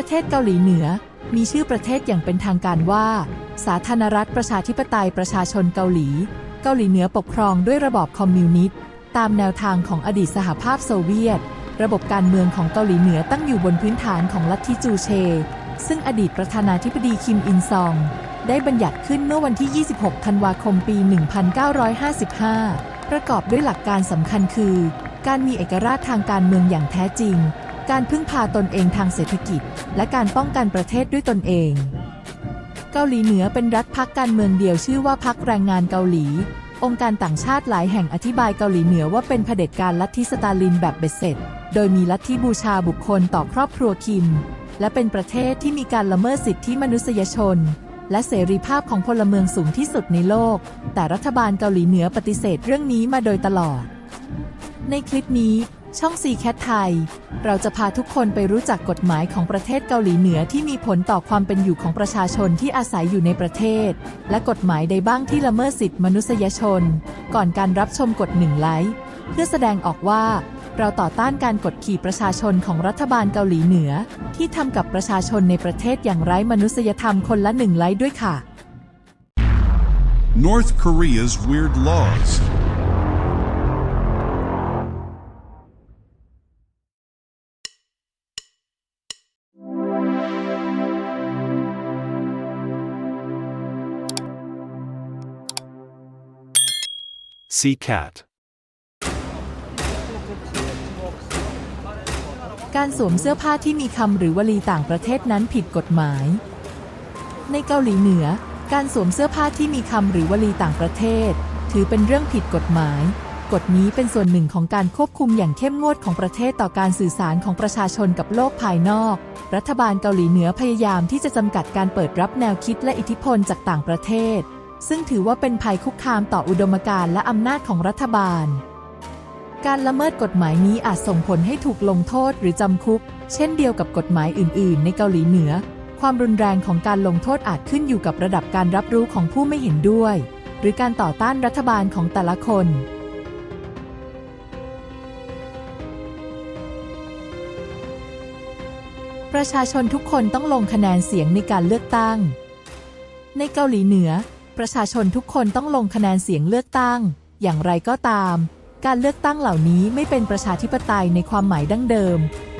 ประเทศเกาหลีเหนือ มีชื่อประเทศอย่างเป็นทางการว่า สาธารณรัฐประชาธิปไตยประชาชนเกาหลี เกาหลีเหนือปกครองด้วยระบอบคอมมิวนิสต์ตามแนวทางของอดีตสหภาพโซเวียต ระบบการเมืองของเกาหลีเหนือตั้งอยู่บนพื้นฐานของลัทธิจูเช ซึ่งอดีตประธานาธิบดีคิมอินซอง ได้บัญญัติขึ้นเมื่อวันที่ 26 ธันวาคมปี 1955 ประกอบด้วยหลักการสำคัญคือ การมีเอกราชทางการเมืองอย่างแท้จริง การพึ่งพาตนเองทางเศรษฐกิจ และการป้องกันประเทศด้วยตนเอง เกาหลีเหนือเป็นรัฐพักการเมืองเดียวชื่อว่าพักแรงงานเกาหลี องค์การต่างชาติหลายแห่งอธิบายเกาหลีเหนือว่าเป็นเผด็จการลัทธิสตาลินแบบเบ็ดเสร็จ โดยมีลัทธิบูชาบุคคลต่อครอบครัวคิม และเป็นประเทศที่มีการละเมิดสิทธิมนุษยชน และเสรีภาพของพลเมืองสูงที่สุดในโลก แต่รัฐบาลเกาหลีเหนือปฏิเสธเรื่องนี้มาโดยตลอด ในคลิปนี้ ช่องซีแคทไทย เราจะพาทุกคนไปรู้จักกฎหมายของประเทศเกาหลีเหนือที่มีผลต่อความเป็นอยู่ของประชาชนที่อาศัยอยู่ในประเทศ และกฎหมายใดบ้างที่ละเมิดสิทธิมนุษยชน ก่อนการรับชมกดหนึ่งไลค์เพื่อแสดงออกว่า เราต่อต้านการกดขี่ประชาชนของรัฐบาลเกาหลีเหนือ ที่ทำกับประชาชนในประเทศอย่างไร้มนุษยธรรมคนละหนึ่งไลค์ด้วยค่ะ North Korea's weird laws. CCAT การสวมเสื้อผ้าที่มีคำหรือวลีต่างประเทศนั้นผิดกฎหมาย ในเกาหลีเหนือ การสวมเสื้อผ้าที่มีคำหรือวลีต่างประเทศ ถือเป็นเรื่องผิดกฎหมาย กฎนี้เป็นส่วนหนึ่งของการควบคุมอย่างเข้มงวดของประเทศต่อการสื่อสารของประชาชนกับโลกภายนอก รัฐบาลเกาหลีเหนือพยายามที่จะจำกัดการเปิดรับแนวคิดและอิทธิพลจากต่างประเทศ ซึ่งถือว่าเป็นภัยคุกคามต่ออุดมการณ์และอำนาจของรัฐบาล การละเมิดกฎหมายนี้อาจส่งผลให้ถูกลงโทษหรือจำคุก เช่นเดียวกับกฎหมายอื่น ๆ ในเกาหลีเหนือ ความรุนแรงของการลงโทษอาจขึ้นอยู่กับระดับการรับรู้ของผู้ไม่เห็นด้วย หรือการต่อต้านรัฐบาลของแต่ละคนประชาชนทุกคนต้องลงคะแนนเสียงในการเลือกตั้ง ในเกาหลีเหนือ ประชาชนทุกคนต้องลงคะแนนเสียงเลือกตั้ง อย่างไรก็ตาม การเลือกตั้งเหล่านี้ไม่เป็นประชาธิปไตยในความหมายดั้งเดิม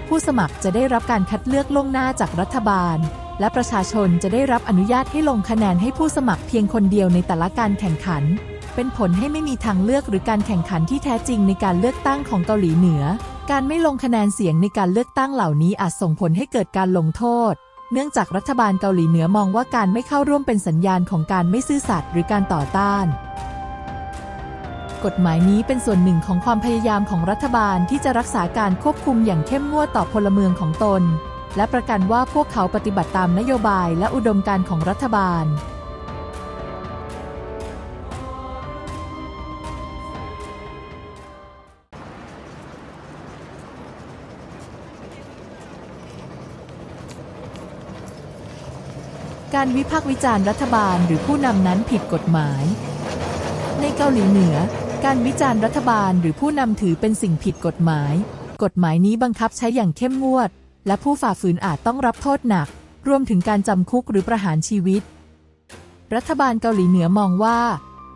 ผู้สมัครจะได้รับการคัดเลือกล่วงหน้าจากรัฐบาล และประชาชนจะได้รับอนุญาตให้ลงคะแนนให้ผู้สมัครเพียงคนเดียวในแต่ละการแข่งขัน เป็นผลให้ไม่มีทางเลือกหรือการแข่งขันที่แท้จริงในการเลือกตั้งของเกาหลีเหนือ การไม่ลงคะแนนเสียงในการเลือกตั้งเหล่านี้อาจส่งผลให้เกิดการลงโทษ เนื่องจากรัฐบาลเกาหลีเหนือมองว่าการไม่เข้าร่วมเป็นสัญญาณของการไม่ซื่อสัตย์หรือการต่อต้าน กฎหมายนี้เป็นส่วนหนึ่งของความพยายามของรัฐบาลที่จะรักษาการควบคุมอย่างเข้มงวดต่อพลเมืองของตน และประกันว่าพวกเขาปฏิบัติตามนโยบายและอุดมการณ์ของรัฐบาล การวิพากษ์วิจารณ์รัฐบาลหรือผู้นำนั้นผิดกฎหมาย ในเกาหลีเหนือ การวิจารณ์รัฐบาลหรือผู้นำถือเป็นสิ่งผิดกฎหมาย กฎหมายนี้บังคับใช้อย่างเข้มงวด และผู้ฝ่าฝืนอาจต้องรับโทษหนัก รวมถึงการจำคุกหรือประหารชีวิต รัฐบาลเกาหลีเหนือมองว่า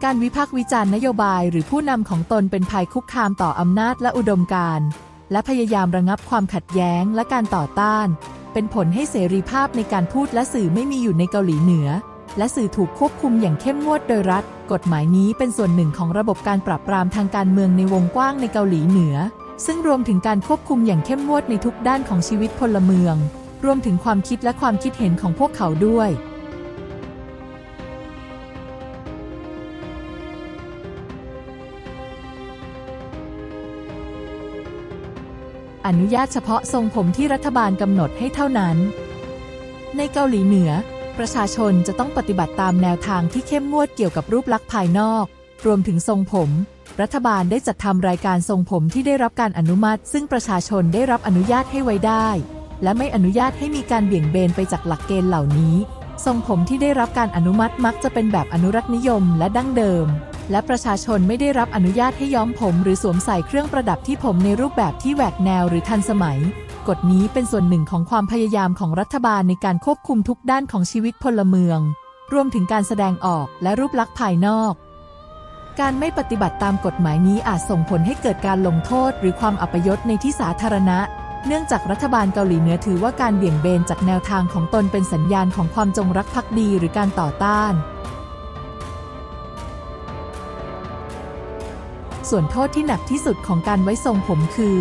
การวิพากษ์วิจารณ์นโยบายหรือผู้นำของตนเป็นภัยคุกคามต่ออำนาจและอุดมการณ์และพยายามระงับความขัดแย้งและการต่อต้าน เป็นผลให้เสรีภาพในการพูดและสื่อไม่มีอยู่ในเกาหลีเหนือ และสื่อถูกควบคุมอย่างเข้มงวดโดยรัฐ กฎหมายนี้เป็นส่วนหนึ่งของระบบการปราบปรามทางการเมืองในวงกว้างในเกาหลีเหนือ ซึ่งรวมถึงการควบคุมอย่างเข้มงวดในทุกด้านของชีวิตพลเมือง รวมถึงความคิดและความคิดเห็นของพวกเขาด้วย อนุญาตเฉพาะทรงผมที่รัฐบาลกำหนดให้เท่านั้น ในเกาหลีเหนือ ประชาชนจะต้องปฏิบัติตามแนวทางที่เข้มงวดเกี่ยวกับรูปลักษณ์ภายนอก รวมถึงทรงผม รัฐบาลได้จัดทำรายการทรงผมที่ได้รับการอนุมัติ ซึ่งประชาชนได้รับอนุญาตให้ไว้ได้ และไม่อนุญาตให้มีการเบี่ยงเบนไปจากหลักเกณฑ์เหล่านี้ ทรงผมที่ได้รับการอนุมัติมักจะเป็นแบบอนุรักษ์นิยมและดั้งเดิม และประชาชนไม่ได้รับอนุญาตให้ย้อมผมหรือสวมใส่เครื่องประดับที่ผมในรูปแบบที่แหวกแนวหรือทันสมัย กฎนี้เป็นส่วนหนึ่งของความพยายามของรัฐบาลในการควบคุมทุกด้านของชีวิตพลเมือง รวมถึงการแสดงออกและรูปลักษณ์ภายนอก การไม่ปฏิบัติตามกฎหมายนี้อาจส่งผลให้เกิดการลงโทษ หรือความอัปยศในที่สาธารณะ เนื่องจากรัฐบาลเกาหลีเหนือถือว่าการเบี่ยงเบนจากแนวทางของตนเป็นสัญญาณของความจงรักภักดีหรือการต่อต้าน ส่วนโทษที่หนักที่สุดของการไว้ทรงผมคือ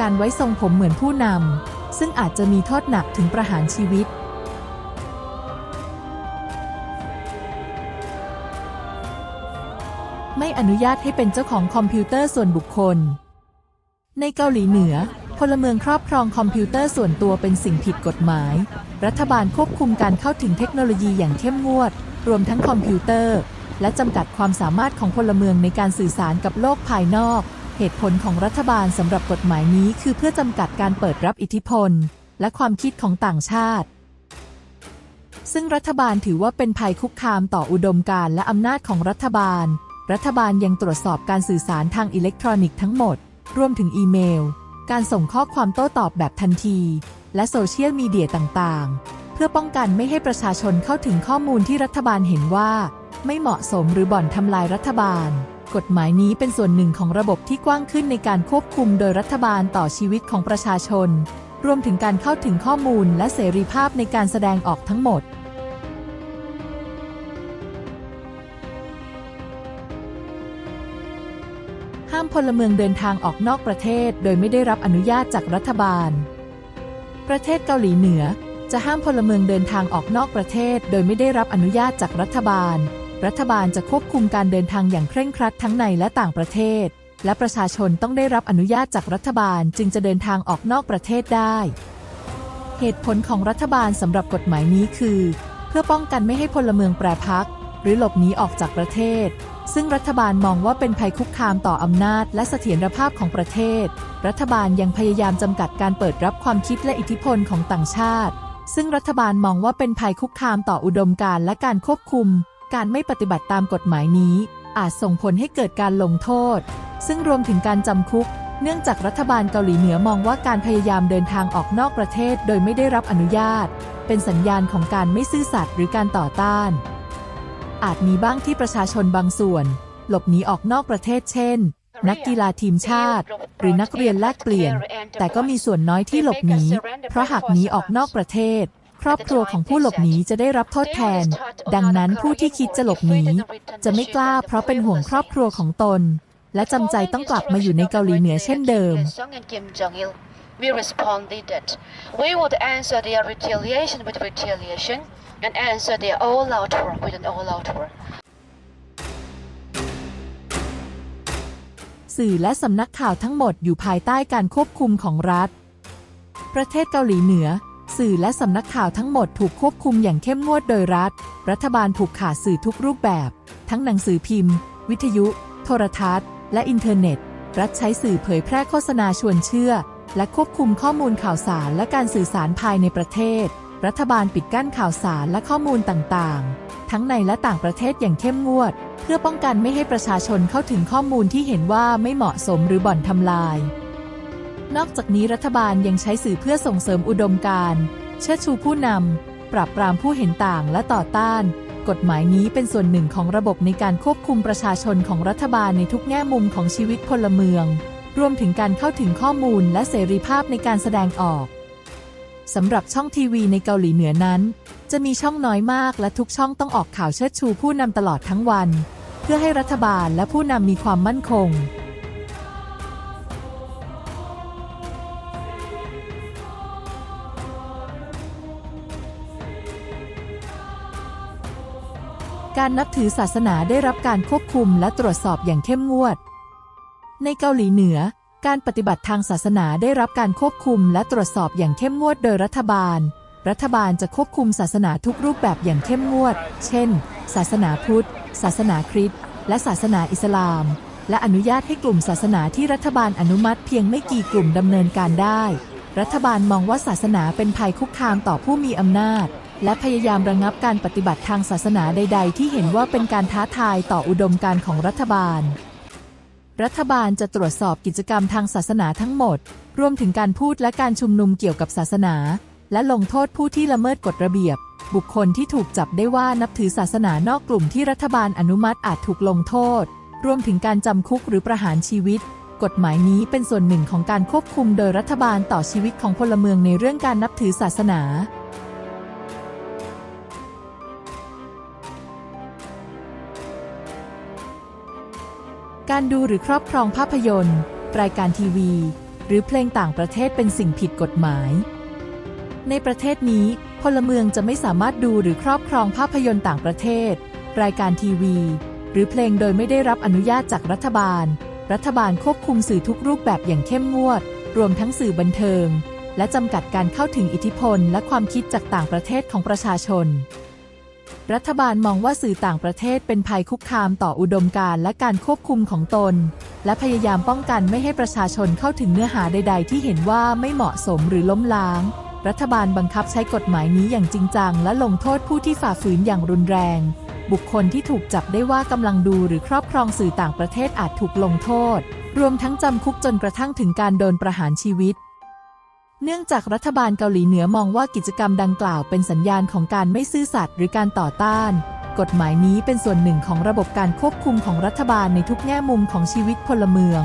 การไว้ทรงผมเหมือนผู้นำ ซึ่งอาจจะมีโทษหนักถึงประหารชีวิต ไม่อนุญาตให้เป็นเจ้าของคอมพิวเตอร์ส่วนบุคคล ในเกาหลีเหนือพลเมืองครอบครองคอมพิวเตอร์ส่วนตัวเป็นสิ่งผิดกฎหมาย รัฐบาลควบคุมการเข้าถึงเทคโนโลยีอย่างเข้มงวด รวมทั้งคอมพิวเตอร์ และจำกัดความสามารถของพลเมืองในการสื่อสารกับโลกภายนอก เหตุผลของรัฐบาลสำหรับกฎหมายนี้คือเพื่อจำกัดการเปิดรับอิทธิพล และความคิดของต่างชาติ ซึ่งรัฐบาลถือว่าเป็นภัยคุกคามต่ออุดมการณ์และอำนาจของรัฐบาล รัฐบาลยังตรวจสอบการสื่อสารทางอิเล็กทรอนิกส์ทั้งหมด รวมถึงอีเมล การส่งข้อความโต้ตอบแบบทันที และโซเชียลมีเดียต่างๆ เพื่อป้องกันไม่ให้ประชาชนเข้าถึงข้อมูลที่รัฐบาลเห็นว่า ไม่เหมาะสมหรือบ่อนทำลายรัฐบาล กฎหมายนี้เป็นส่วนหนึ่งของระบบที่กว้างขึ้นในการควบคุมโดยรัฐบาลต่อชีวิตของประชาชน รวมถึงการเข้าถึงข้อมูลและเสรีภาพในการแสดงออกทั้งหมดห้ามพลเมืองเดินทางออกนอกประเทศ โดยไม่ได้รับอนุญาตจากรัฐบาล ประเทศเกาหลีเหนือ จะห้ามพลเมืองเดินทางออกนอกประเทศ โดยไม่ได้รับอนุญาตจากรัฐบาล รัฐบาลจะควบคุมการเดินทางอย่างเคร่งครัดทั้งในและต่างประเทศ และประชาชนต้องได้รับอนุญาตจากรัฐบาลจึงจะเดินทางออกนอกประเทศได้ เหตุผลของรัฐบาลสำหรับกฎหมายนี้คือ เพื่อป้องกันไม่ให้พลเมืองแปรพัก หรือหลบหนีออกจากประเทศ ซึ่งรัฐบาลมองว่าเป็นภัยคุกคามต่ออำนาจและเสถียรภาพของประเทศ รัฐบาลยังพยายามจำกัดการเปิดรับความคิดและอิทธิพลของต่างชาติซึ่งรัฐบาลมองว่าเป็นภัยคุกคามต่ออุดมการณ์และการควบคุม การไม่ปฏิบัติตามกฎหมายนี้ อาจส่งผลให้เกิดการลงโทษ ซึ่งรวมถึงการจำคุก เนื่องจากรัฐบาลเกาหลีเหนือมองว่าการพยายามเดินทางออกนอกประเทศโดยไม่ได้รับอนุญาต เป็นสัญญาณของการไม่ซื่อสัตย์หรือการต่อต้าน อาจมีบ้างที่ประชาชนบางส่วน หลบหนีออกนอกประเทศเช่นนักกีฬาทีมชาติ หรือนักเรียนแลกเปลี่ยน แต่ก็มีส่วนน้อยที่หลบหนีเพราะหากหนีออกนอกประเทศ ครอบครัวของผู้หลบหนีจะได้รับโทษแทน ดังนั้นผู้ที่คิดจะหลบหนีจะไม่กล้าเพราะเป็นห่วงครอบครัวของตน และจำใจต้องกลับมาอยู่ในเกาหลีเหนือเช่นเดิม We responded that we would answer their retaliation with retaliation and answer their all-out war with an all-out war. สื่อและสำนักข่าวทั้งหมดอยู่ภายใต้การควบคุมของรัฐ ประเทศเกาหลีเหนือ สื่อและสำนักข่าวทั้งหมดถูกควบคุมอย่างเข้มงวดโดยรัฐ รัฐบาลผูกขาดสื่อทุกรูปแบบ ทั้งหนังสือพิมพ์ วิทยุ โทรทัศน์ และอินเทอร์เน็ต รัฐใช้สื่อเผยแพร่โฆษณาชวนเชื่อ และควบคุมข้อมูลข่าวสารและการสื่อสารภายในประเทศ รัฐบาลปิดกั้นข่าวสารและข้อมูลต่างๆ ทั้งในและต่างประเทศอย่างเข้มงวด เพื่อป้องกันไม่ให้ประชาชนเข้าถึงข้อมูลที่เห็นว่าไม่เหมาะสมหรือบ่อนทำลาย นอกจากนี้รัฐบาลยังใช้สื่อเพื่อส่งเสริมอุดมการณ์เชิดชูผู้นำ ปราบปรามผู้เห็นต่างและต่อต้าน กฎหมายนี้เป็นส่วนหนึ่งของระบบในการควบคุมประชาชนของรัฐบาลในทุกแง่มุมของชีวิตพลเมือง รวมถึงการเข้าถึงข้อมูลและเสรีภาพในการแสดงออกสำหรับช่องทีวีในเกาหลีเหนือนั้น จะมีช่องน้อยมากและทุกช่องต้องออกข่าวเชิดชูผู้นำตลอดทั้งวัน เพื่อให้รัฐบาลและผู้นำมีความมั่นคง การนับถือศาสนาได้รับการควบคุมและตรวจสอบอย่างเข้มงวด ในเกาหลีเหนือ การปฏิบัติทางศาสนาได้รับการควบคุมและตรวจสอบอย่างเข้มงวดโดยรัฐบาล รัฐบาลจะควบคุมศาสนาทุกรูปแบบอย่างเข้มงวด เช่น ศาสนาพุทธ ศาสนาคริสต์ และศาสนาอิสลาม และอนุญาตให้กลุ่มศาสนาที่รัฐบาลอนุมัติเพียงไม่กี่กลุ่มดำเนินการได้ รัฐบาลมองว่าศาสนาเป็นภัยคุกคามต่อผู้มีอำนาจ และพยายามระงับการปฏิบัติทางศาสนาใด ๆ ที่เห็นว่าเป็นการท้าทายต่ออุดมการณ์ของรัฐบาล รัฐบาลจะตรวจสอบกิจกรรมทางศาสนาทั้งหมด รวมถึงการพูดและการชุมนุมเกี่ยวกับศาสนา และลงโทษผู้ที่ละเมิดกฎระเบียบ บุคคลที่ถูกจับได้ว่านับถือศาสนานอกกลุ่มที่รัฐบาลอนุมัติอาจถูกลงโทษ รวมถึงการจำคุกหรือประหารชีวิตกฎหมายนี้เป็นส่วนหนึ่งของการควบคุมโดยรัฐบาลต่อชีวิตของพลเมืองในเรื่องการนับถือศาสนา การดูหรือครอบครองภาพยนตร์ รายการทีวี หรือเพลงต่างประเทศเป็นสิ่งผิดกฎหมาย ในประเทศนี้พลเมืองจะไม่สามารถดูหรือครอบครองภาพยนตร์ต่างประเทศ รายการทีวี หรือเพลงโดยไม่ได้รับอนุญาตจากรัฐบาล รัฐบาลควบคุมสื่อทุกรูปแบบอย่างเข้มงวด รวมทั้งสื่อบันเทิง และจำกัดการเข้าถึงอิทธิพลและความคิดจากต่างประเทศของประชาชน รัฐบาลมองว่าสื่อต่างประเทศเป็นภัยคุกคามต่ออุดมการณ์และการควบคุมของตน และพยายามป้องกันไม่ให้ประชาชนเข้าถึงเนื้อหาใด ๆ ที่เห็นว่าไม่เหมาะสมหรือล้มล้าง รัฐบาลบังคับใช้กฎหมายนี้อย่างจริงจัง และลงโทษผู้ที่ฝ่าฝืนอย่างรุนแรง บุคคลที่ถูกจับได้ว่ากำลังดูหรือครอบครองสื่อต่างประเทศอาจถูกลงโทษ รวมทั้งจำคุกจนกระทั่งถึงการโดนประหารชีวิต เนื่องจากรัฐบาลเกาหลีเหนือมองว่ากิจกรรมดังกล่าวเป็นสัญญาณของการไม่ซื่อสัตย์หรือการต่อต้าน กฎหมายนี้เป็นส่วนหนึ่งของระบบการควบคุมของรัฐบาลในทุกแง่มุมของชีวิตพลเมือง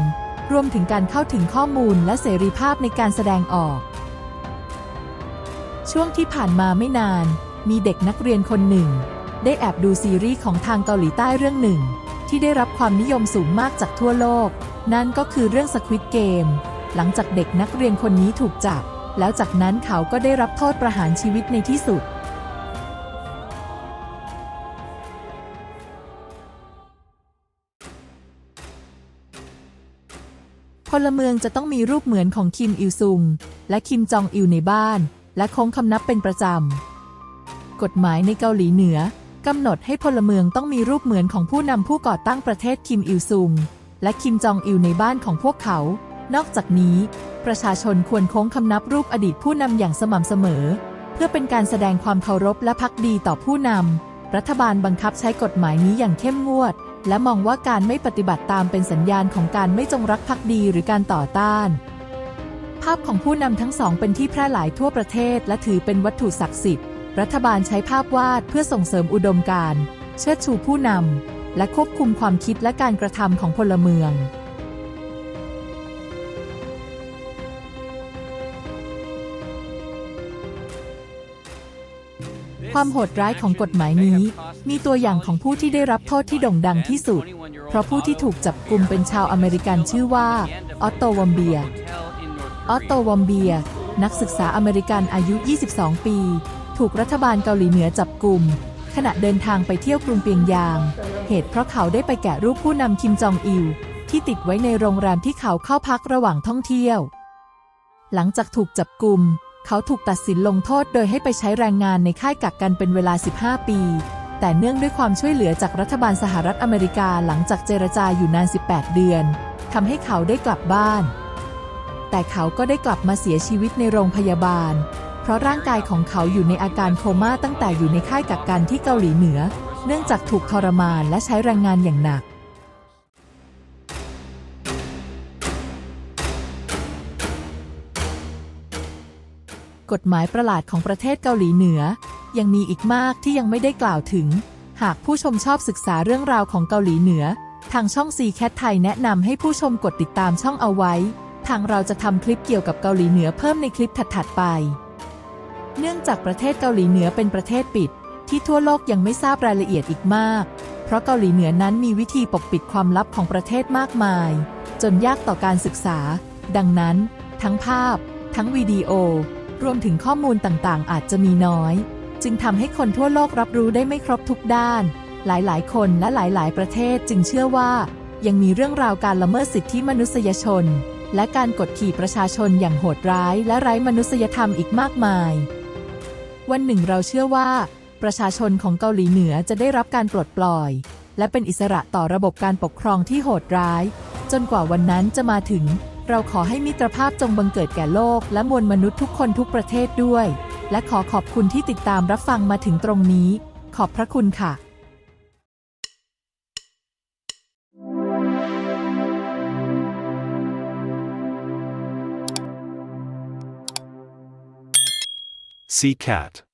รวมถึงการเข้าถึงข้อมูลและเสรีภาพในการแสดงออก ช่วงที่ผ่านมาไม่นาน มีเด็กนักเรียนคนหนึ่ง ได้แอบดูซีรีส์ของทางเกาหลีใต้เรื่องหนึ่ง ที่ได้รับความนิยมสูงมากจากทั่วโลก นั่นก็คือเรื่อง Squid Game หลังจากเด็กนักเรียนคนนี้ถูกจับ แล้วจากนั้นเขาก็ได้รับโทษประหารชีวิตในที่สุดพลเมืองจะต้องมีรูปเหมือนของคิมอิลซุง และคิมจองอิลในบ้าน และคงคำนับเป็นประจำ กฎหมายในเกาหลีเหนือกำหนดให้พลเมืองต้องมีรูปเหมือนของผู้นำผู้ก่อตั้งประเทศคิมอิลซุง และคิมจองอิลในบ้านของพวกเขา นอกจากนี้ ประชาชนควรโค้งคำนับรูปอดีตผู้นำอย่างสม่ำเสมอ เพื่อเป็นการแสดงความเคารพและพักดีต่อผู้นำรัฐบาลบังคับใช้กฎหมายนี้อย่างเข้มงวด และมองว่าการไม่ปฏิบัติตามเป็นสัญญาณของการไม่จงรักภักดีหรือการต่อต้าน ภาพของผู้นำทั้งสองเป็นที่แพร่หลายทั่วประเทศ และถือเป็นวัตถุศักดิ์สิทธิ์ รัฐบาลใช้ภาพวาดเพื่อส่งเสริมอุดมการณ์เชิดชูผู้นำและควบคุมความคิดและการกระทำของพลเมือง ความโหดร้ายของกฎหมายนี้ มีตัวอย่างของผู้ที่ได้รับโทษที่โด่งดังที่สุด เพราะผู้ที่ถูกจับกลุ่มเป็นชาวอเมริกันชื่อว่า ออตโตวอมเบีย ออตโตวอมเบีย นักศึกษาอเมริกันอายุ 22 ปี ถูกรัฐบาลเกาหลีเหนือจับกลุ่มขณะเดินทางไปเที่ยวกรุงเปียงยาง เหตุเพราะเขาได้ไปแกะรูปผู้นำคิมจองอิลที่ติดไว้ในโรงแรมที่เขาเข้าพักระหว่างท่องเที่ยว หลังจากถูกจับกลุ่ม เขาถูกตัดสินลงโทษโดยให้ไปใช้แรงงานในค่ายกักกันเป็นเวลา 15 ปี แต่เนื่องด้วยความช่วยเหลือจากรัฐบาลสหรัฐอเมริกาหลังจากเจรจาอยู่นาน 18 เดือนทำให้เขาได้กลับบ้าน แต่เขาก็ได้กลับมาเสียชีวิตในโรงพยาบาล เพราะร่างกายของเขาอยู่ในอาการโคม่าตั้งแต่อยู่ในค่ายกักกันที่เกาหลีเหนือ เนื่องจากถูกทรมานและใช้แรงงานอย่างหนัก กฎหมายประหลาดของประเทศเกาหลีเหนือ ยังมีอีกมากที่ยังไม่ได้กล่าวถึง หากผู้ชมชอบศึกษาเรื่องราวของเกาหลีเหนือ ทางช่อง c ีแคทไทยแนะนำให้ผู้ชมกดติดตามช่องเอาไว้ ทางเราจะทำคลิปเกี่ยวกับเกาหลีเหนือเพิ่มในคลิปถัดๆไป เนื่องจากประเทศเกาหลีเหนือเป็นประเทศปิด ที่ทั่วโลกยังไม่ทราบรายละเอียดอีกมาก เพราะเกาหลีเหนือนั้นมีวิธีปกปิดความลับของประเทศมากมาย จนยากต่อการศึกษา ดังนั้น ทั้งภาพ ทั้งวิดีโอ รวมถึงข้อมูลต่างๆ อาจจะมีน้อย จึงทำให้คนทั่วโลกรับรู้ได้ไม่ครบทุกด้าน หลายๆ คนและหลายๆ ประเทศจึงเชื่อว่า ยังมีเรื่องราวการละเมิดสิทธิมนุษยชน และการกดขี่ประชาชนอย่างโหดร้ายและไร้มนุษยธรรมอีกมากมาย วันหนึ่งเราเชื่อว่า ประชาชนของเกาหลีเหนือจะได้รับการปลดปล่อย และเป็นอิสระต่อระบบการปกครองที่โหดร้าย จนกว่าวันนั้นจะมาถึง เราขอให้มิตรภาพจงบังเกิดแก่โลก และมวลมนุษย์ทุกคนทุกประเทศด้วย และขอขอบคุณที่ติดตามรับฟังมาถึงตรงนี้ ขอบพระคุณค่ะ CCAT